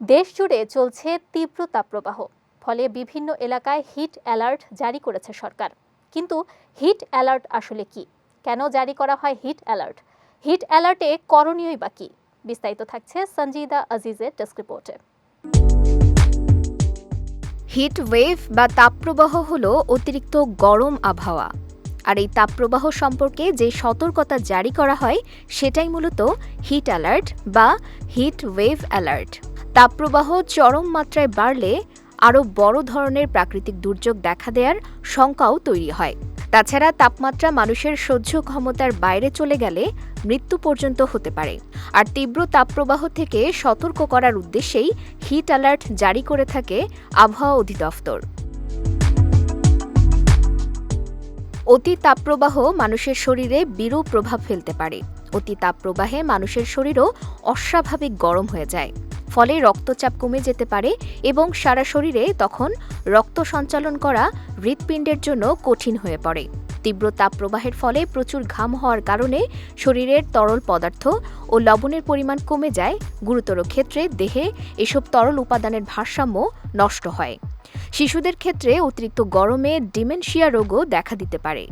দেশ জুড়ে চলছে তীব্র তাপপ্রবাহ, ফলে বিভিন্ন এলাকায় হিট অ্যালার্ট জারি করেছে সরকার। কিন্তু হিট অ্যালার্ট আসলে কি? কেন জারি করা হয় হিট অ্যালার্ট? হিট অ্যালার্টে করণীয়ই বা কী? বিস্তারিত থাকছে সঞ্জিদা আজিজের ডেস্ক রিপোর্টে। হিট ওয়েভ বা তাপপ্রবাহ হল অতিরিক্ত গরম আবহাওয়া। আর এই তাপপ্রবাহ সম্পর্কে যে সতর্কতা জারি করা হয়, সেটাই মূলত হিট অ্যালার্ট বা হিট ওয়েভ অ্যালার্ট। তাপপ্রবাহ চরম মাত্রায় বাড়লে আরও বড় ধরনের প্রাকৃতিক দুর্যোগ দেখা দেওয়ার শঙ্কাও তৈরি হয়। তাছাড়া তাপমাত্রা মানুষের সহ্য ক্ষমতার বাইরে চলে গেলে মৃত্যু পর্যন্ত হতে পারে। আর তীব্র তাপপ্রবাহ থেকে সতর্ক করার উদ্দেশ্যেই হিট অ্যালার্ট জারি করে থাকে আবহাওয়া অধিদপ্তর। অতি তাপপ্রবাহ মানুষের শরীরে বিরূপ প্রভাব ফেলতে পারে। অতি তাপপ্রবাহে মানুষের শরীরও অস্বাভাবিক গরম হয়ে যায়। ফলে রক্তচাপ কমে যেতে পারে এবং সারা শরীরে তখন রক্ত সঞ্চালন করা হৃৎপিণ্ডের জন্য কঠিন হয়ে পড়ে। তীব্র তাপ প্রবাহের ফলে প্রচুর ঘাম হওয়ার কারণে শরীরের তরল পদার্থ ও লবণের পরিমাণ কমে যায়। গুরুতর ক্ষেত্রে দেহে এসব তরল উপাদানের ভারসাম্য নষ্ট হয়। শিশুদের ক্ষেত্রে অতিরিক্ত গরমে ডিমেনশিয়া রোগও দেখা দিতে পারে।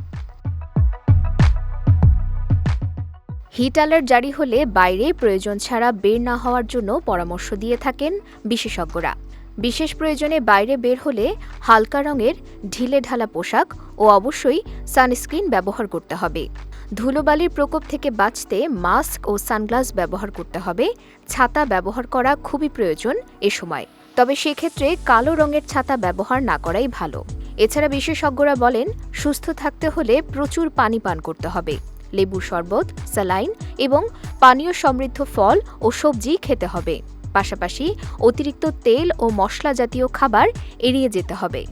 হিট অ্যালার্ট জারি হলে বাইরে প্রয়োজন ছাড়া বের না হওয়ার জন্য পরামর্শ দিয়ে থাকেন বিশেষজ্ঞরা। বিশেষ প্রয়োজনে বাইরে বের হলে হালকা রঙের ঢিলে ঢালা পোশাক ও অবশ্যই সানস্ক্রিন ব্যবহার করতে হবে। ধুলোবালির প্রকোপ থেকে বাঁচতে মাস্ক ও সানগ্লাস ব্যবহার করতে হবে। ছাতা ব্যবহার করা খুবই প্রয়োজন এ সময়। তবে সেক্ষেত্রে কালো রঙের ছাতা ব্যবহার না করাই ভালো। এছাড়া বিশেষজ্ঞরা বলেন, সুস্থ থাকতে হলে প্রচুর পানি পান করতে হবে। লেবু শরবত, স্যালাইন এবং পানীয় সমৃদ্ধ ফল ও সবজি খেতে হবে। পাশাপাশি অতিরিক্ত তেল ও মশলা জাতীয় খাবার এড়িয়ে যেতে হবে।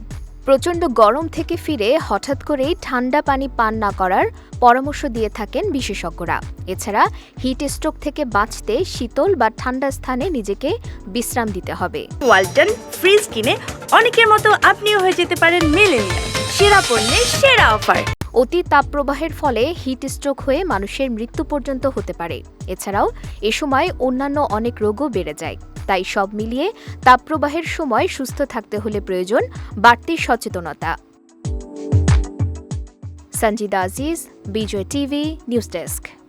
প্রচণ্ড গরম থেকে ফিরে হঠাৎ করেই ঠান্ডা পানি পান না করার পরামর্শ দিয়ে থাকেন বিশেষজ্ঞরা। এছাড়া হিট স্ট্রোক থেকে বাঁচতে শীতল বা ঠান্ডা স্থানে নিজেকে বিশ্রাম দিতে হবে। ওয়ালটন ফ্রিজ কিনে অনেকের মতো আপনিও হয়ে যেতে পারেন মেলেনিয়া সেরা পণ্যের সেরা অফার। অতি তাপপ্রবাহের ফলে হিট স্ট্রোক হয়ে মানুষের মৃত্যু পর্যন্ত হতে পারে। এছাড়াও, এ সময় অন্যান্য অনেক রোগও বেড়ে যায়। তাই সব মিলিয়ে তাপপ্রবাহের সময় সুস্থ থাকতে হলে প্রয়োজন বাড়তি সচেতনতা। Sanjida Aziz, Bijoy TV, news desk.